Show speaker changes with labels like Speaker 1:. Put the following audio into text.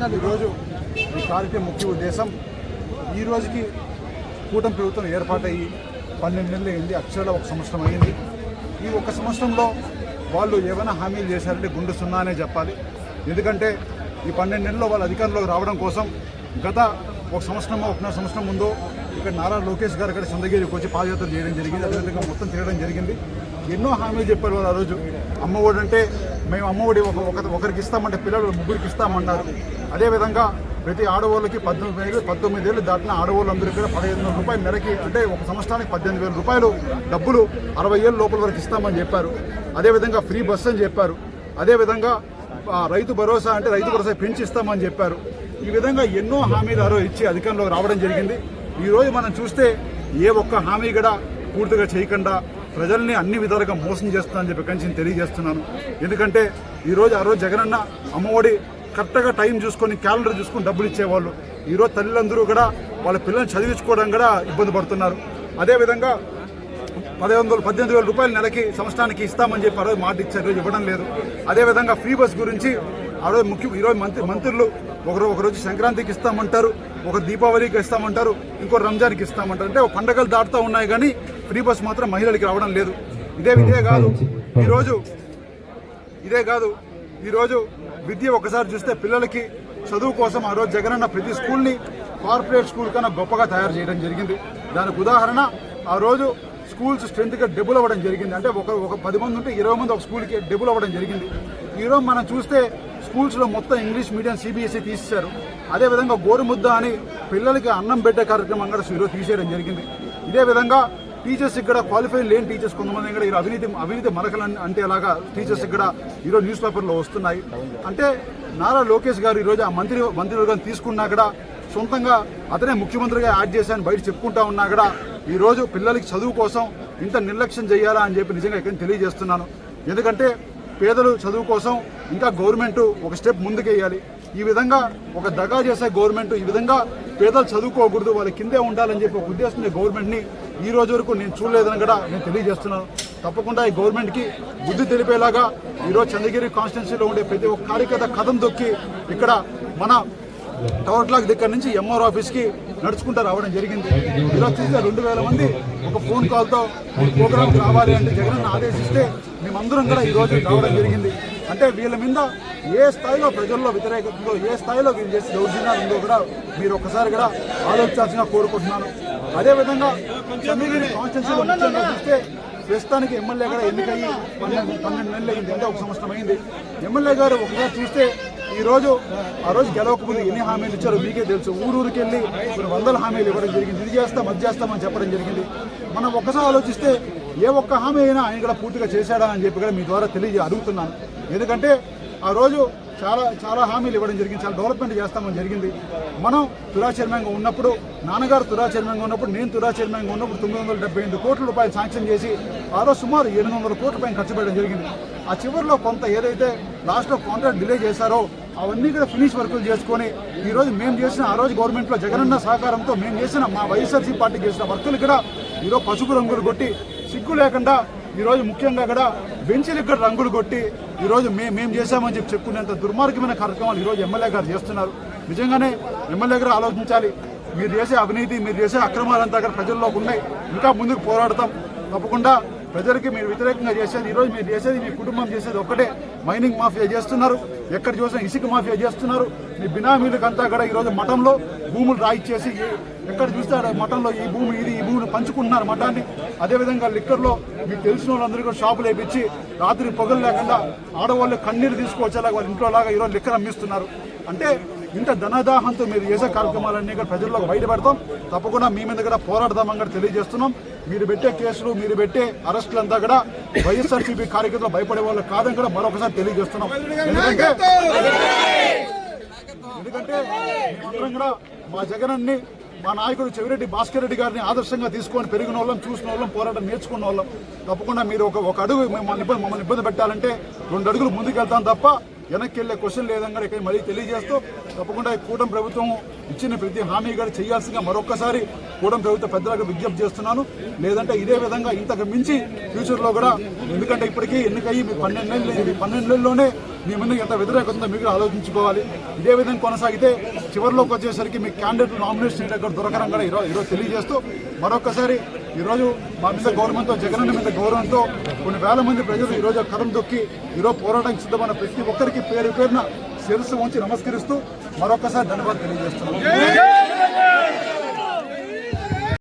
Speaker 1: ఈరోజు ఈ కార్యక్రమం ముఖ్య ఉద్దేశం ఈ రోజుకి కూటమి ప్రభుత్వం ఏర్పాటయ్యి పన్నెండు నెలలు అయింది అక్షరాల ఒక సంవత్సరం అయింది. ఈ ఒక సంవత్సరంలో వాళ్ళు ఏమైనా హామీలు చేశారంటే గుండె సున్నానే చెప్పాలి. ఎందుకంటే ఈ పన్నెండు నెలల్లో వాళ్ళు అధికారంలోకి రావడం కోసం గత ఒక సంవత్సరమో ఒకన్నర సంవత్సరం ముందు ఇక్కడ నారా లోకేష్ గారు ఇక్కడ చంద్రగిరికి వచ్చి పాదయాత్ర చేయడం జరిగింది. అదేవిధంగా మొత్తం తిరగడం జరిగింది. ఎన్నో హామీలు చెప్పారు వాళ్ళు ఆ రోజు. అమ్మఒడి అంటే మేము అమ్మఒడి ఒక- ఒకరికి ఇస్తామంటే పిల్లలు ముగ్గురికి ఇస్తామన్నారు అదేవిధంగా ప్రతి ఆడవాళ్ళకి పద్దెనిమిది వేలు పద్దెనిమిది వేలు దాటిన ఆడవాళ్ళందరికీ కూడా పదిహేను వందల రూపాయలు నెలకి అంటే ఒక సంవత్సరానికి పద్దెనిమిది వేల రూపాయలు డబ్బులు అరవై ఏళ్ళ లోపల వరకు ఇస్తామని చెప్పారు. అదేవిధంగా ఫ్రీ బస్ అని చెప్పారు. అదేవిధంగా రైతు భరోసా అంటే రైతు భరోసా పెంచి ఇస్తామని చెప్పారు. ఈ విధంగా ఎన్నో హామీలు ఆరో ఇచ్చి అధికారంలోకి రావడం జరిగింది. ఈరోజు మనం చూస్తే ఏ ఒక్క హామీ కూడా పూర్తిగా చేయకుండా ప్రజల్ని అన్ని విధాలుగా మోసం చేస్తుందని చెప్పి కంచి తెలియజేస్తున్నాను. ఎందుకంటే ఈరోజు ఆ రోజు జగనన్న అమ్మఒడి కరెక్ట్గా టైం చూసుకొని క్యాలెండర్ చూసుకొని డబ్బులు ఇచ్చేవాళ్ళు. ఈరోజు తల్లిదండ్రులు కూడా వాళ్ళ పిల్లల్ని చదివించుకోవడం కూడా ఇబ్బంది పడుతున్నారు. అదేవిధంగా పదిహేను వందలు పద్దెనిమిది వేల రూపాయలు నెలకి సంవత్సరానికి ఇస్తామని చెప్పి ఆ రోజు మాట ఇచ్చారు ఇవ్వడం లేదు. అదేవిధంగా ఫ్రీ బస్ గురించి ఆ రోజు ముఖ్య ఈరోజు మంత్రి మంత్రులు ఒకరు ఒకరోజు సంక్రాంతికి ఇస్తామంటారు ఒక దీపావళికి ఇస్తామంటారు ఇంకో రంజాన్కి ఇస్తామంటారు. అంటే ఒక పండగలు దాటుతూ ఉన్నాయి కానీ ఫ్రీ బస్ మాత్రం మహిళలకి రావడం లేదు. ఇదే ఇదే కాదు. ఈరోజు ఇదే కాదు. ఈరోజు విద్య ఒకసారి చూస్తే పిల్లలకి చదువు కోసం ఆ రోజు జగనన్న ప్రతి స్కూల్ని కార్పొరేట్ స్కూల్ కన్నా గొప్పగా తయారు చేయడం జరిగింది. దానికి ఉదాహరణ ఆ రోజు స్కూల్స్ స్ట్రెంత్గా డబుల్ అవ్వడం జరిగింది. అంటే ఒక ఒక పది మంది ఉంటే ఇరవై మంది ఒక స్కూల్కి డబుల్ అవ్వడం జరిగింది. ఈరోజు మనం చూస్తే స్కూల్స్లో మొత్తం ఇంగ్లీష్ మీడియం సిబిఎస్ఈ తీసేశారు. అదేవిధంగా గోరుముద్ద అని పిల్లలకి అన్నం పెట్టే కార్యక్రమం కూడా ఈరోజు తీసేయడం జరిగింది. ఇదే విధంగా టీచర్స్ ఇక్కడ క్వాలిఫై లేని టీచర్స్ కొంతమంది ఇక్కడ అవినీతి అవినీతి మరకలు అంటే అలాగా టీచర్స్ ఇక్కడ ఈరోజు న్యూస్ పేపర్లో వస్తున్నాయి. అంటే నారా లోకేష్ గారు ఈరోజు ఆ మంత్రి మంత్రివర్గాన్ని తీసుకున్నా కూడా సొంతంగా అతనే ముఖ్యమంత్రిగా యాడ్ చేశాను బయట చెప్పుకుంటా ఉన్నా కూడా ఈరోజు పిల్లలకి చదువు కోసం ఇంత నిర్లక్ష్యం చేయాలా అని చెప్పి నిజంగా ఇక్కడ తెలియజేస్తున్నాను. ఎందుకంటే పేదలు చదువు కోసం ఇంకా గవర్నమెంట్ ఒక స్టెప్ ముందుకేయాలి. ఈ విధంగా ఒక దగా చేసే గవర్నమెంట్ ఈ విధంగా పేదలు చదువుకోకూడదు వాళ్ళ కిందే ఉండాలని చెప్పి ఒక ఉద్దేశం గవర్నమెంట్ని ఈ రోజు వరకు నేను చూడలేదని కూడా నేను తెలియజేస్తున్నాను. తప్పకుండా ఈ గవర్నమెంట్కి బుద్ధి తెలిపేలాగా ఈరోజు చంద్రగిరి కాన్స్టిట్యున్సీలో ఉండే ప్రతి ఒక్క కార్యకర్త కథం దొక్కి ఇక్కడ మన టవర్ క్లాక్ దగ్గర నుంచి ఎంఆర్ ఆఫీస్కి నడుచుకుంటూ రావడం జరిగింది. ఈరోజు చూస్తే రెండు వేల మంది ఒక ఫోన్ కాల్తో ప్రోగ్రామ్కి రావాలి అంటే జగన్ ఆదేశిస్తే మేమందరం కూడా ఈరోజు రావడం జరిగింది. అంటే వీళ్ళ మీద ఏ స్థాయిలో ప్రజల్లో వ్యతిరేకత ఉందో ఏ స్థాయిలో వీళ్ళు చేసే దౌర్జన్యాలు ఉందో కూడా మీరు ఒక్కసారి కూడా ఆలోచించాల్సిన కోరుకుంటున్నాను. అదేవిధంగా ముఖ్యంగా చూస్తే ప్రస్తుతానికి ఎమ్మెల్యే కూడా ఎన్నికయ్యి పన్నెండు పన్నెండు నెలలు అయింది. అంటే ఒక సంవత్సరం అయింది. ఎమ్మెల్యే గారు ఒకసారి చూస్తే ఈరోజు ఆ రోజు గెలవకముందు ఎన్ని హామీలు ఇచ్చారో మీకే తెలుసు. ఊరూరికి వెళ్ళి కొన్ని వందల హామీలు ఇవ్వడం జరిగింది. ఇది చేస్తాం అది చేస్తామని చెప్పడం జరిగింది. మనం ఒక్కసారి ఆలోచిస్తే ఏ ఒక్క హామీ అయినా ఆయన కూడా పూర్తిగా చేశాడా అని చెప్పి కూడా మీ ద్వారా తెలియ అడుగుతున్నాను. ఎందుకంటే ఆ రోజు చాలా చాలా హామీలు ఇవ్వడం జరిగింది చాలా డెవలప్మెంట్ చేస్తామని జరిగింది. మనం తురా చైర్మన్గా ఉన్నప్పుడు నాన్నగారు తురా చైర్మన్గా ఉన్నప్పుడు నేను తురా చైర్మన్గా ఉన్నప్పుడు తొమ్మిది వందల డెబ్బై ఎనిమిది కోట్ల రూపాయలు శాంక్షన్ చేసి ఆ రోజు సుమారు ఎనిమిది వందల కోట్ల పైన ఖర్చు పెట్టడం జరిగింది. ఆ చివరిలో కొంత ఏదైతే లాస్ట్లో కాంట్రాక్ట్ డిలే చేశారో అవన్నీ కూడా ఫినిష్ వర్కులు చేసుకొని ఈరోజు మేము చేసిన ఆ రోజు గవర్నమెంట్లో జగనన్న సహకారంతో మేము చేసిన మా వైఎస్ఆర్సీ పార్టీ చేసిన వర్కులు కూడా ఈరోజు పసుపు రంగులు కొట్టి సిగ్గు లేకుండా ఈరోజు ముఖ్యంగా కూడా బెంచీలు ఇక్కడ రంగులు కొట్టి ఈరోజు మేము మేము చేశామని చెప్పి చెప్పుకునేంత దుర్మార్గమైన కార్యక్రమాలు ఈరోజు ఎమ్మెల్యే గారు చేస్తున్నారు. నిజంగానే ఎమ్మెల్యే గారు ఆలోచించాలి. మీరు చేసే అవినీతి మీరు చేసే అక్రమాలంతా ప్రజల్లోకి ఉన్నాయి. ఇంకా ముందుకు పోరాడతాం. తప్పకుండా ప్రజలకి మీరు వ్యతిరేకంగా చేసేది ఈరోజు మీరు చేసేది మీ కుటుంబం చేసేది ఒక్కటే. మైనింగ్ మాఫియా చేస్తున్నారు ఎక్కడ చూసినా ఇసుక మాఫియా చేస్తున్నారు. మీ బినామీలకంతా కూడా ఈరోజు మఠంలో భూములు రాయిచ్చేసి ఎక్కడ చూస్తే మఠంలో ఈ భూమి ఇది ఈ భూమిని పంచుకుంటున్నారు మఠాన్ని. అదేవిధంగా లిక్కర్లో మీకు తెలిసిన వాళ్ళందరూ కూడా షాపులు వేపించి రాత్రి పొగలు లేకుండా ఆడవాళ్ళు కన్నీరు తీసుకొచ్చేలాగా వాళ్ళ ఇంట్లో లాగా ఈరోజు లిక్కర్ అమ్మిస్తున్నారు. అంటే ఇంత ధనదాహంతో మీరు చేసే కార్యక్రమాలన్నీ కూడా ప్రజల్లోకి బయటపెడతాం. తప్పకుండా మీ మీద కూడా పోరాడదామని కూడా తెలియజేస్తున్నాం. మీరు పెట్టే కేసులు మీరు పెట్టే అరెస్టులంతా కూడా వైఎస్ఆర్సీపీ కార్యకర్తలు భయపడే వాళ్ళు కాదని కూడా మరొకసారి తెలియజేస్తున్నాం. ఎందుకంటే ఎందుకంటే మేమందరం కూడా మా జగనన్ని మా నాయకుడు చెవిరెడ్డి భాస్కర్ రెడ్డి గారిని ఆదర్శంగా తీసుకొని పెరిగిన వాళ్ళం చూసిన వాళ్ళం పోరాటం నేర్చుకున్న వాళ్ళం. తప్పకుండా మీరు ఒక ఒక అడుగు మమ్మల్ని ఇబ్బంది మమ్మల్ని ఇబ్బంది పెట్టాలంటే రెండు అడుగులు ముందుకు వెళ్తాం తప్ప వెనక్కి వెళ్ళే క్వశ్చన్ లేదని ఇక్కడ మళ్ళీ తెలియజేస్తూ తప్పకుండా ఈ కూటమి ప్రభుత్వం ఇచ్చిన ప్రతి హామీ కూడా చేయాల్సిందిగా మరొకసారి కూటమి ప్రభుత్వ పెద్దలకు విజ్ఞప్తి చేస్తున్నాను. లేదంటే ఇదే విధంగా ఇంతకు మించి ఫ్యూచర్లో కూడా ఎందుకంటే ఇప్పటికీ ఎన్నికయ్యి మీ పన్నెండు నెలలు ఇది పన్నెండు నెలల్లోనే మీ ముందు ఎంత వ్యతిరేకత ఉందో మీరు ఆలోచించుకోవాలి. ఇదే విధంగా కొనసాగితే చివరిలోకి వచ్చేసరికి మీ క్యాండిడేట్ నామినేషన్ దగ్గర దొరకరం కూడా ఈరోజు ఈరోజు తెలియజేస్తూ మరొకసారి ఈరోజు మా మీద గవర్నమెంట్తో జగన్ మీద గౌరవంతో కొన్ని వేల మంది ప్రజలు ఈరోజు కథం దొక్కి ఈరోజు పోరాటానికి సిద్ధమైన ప్రతి ఒక్కరికి పేరు పేరున శిరస్సు ఉంచి నమస్కరిస్తూ మరొకసారి ధన్యవాదాలు తెలియజేస్తున్నాను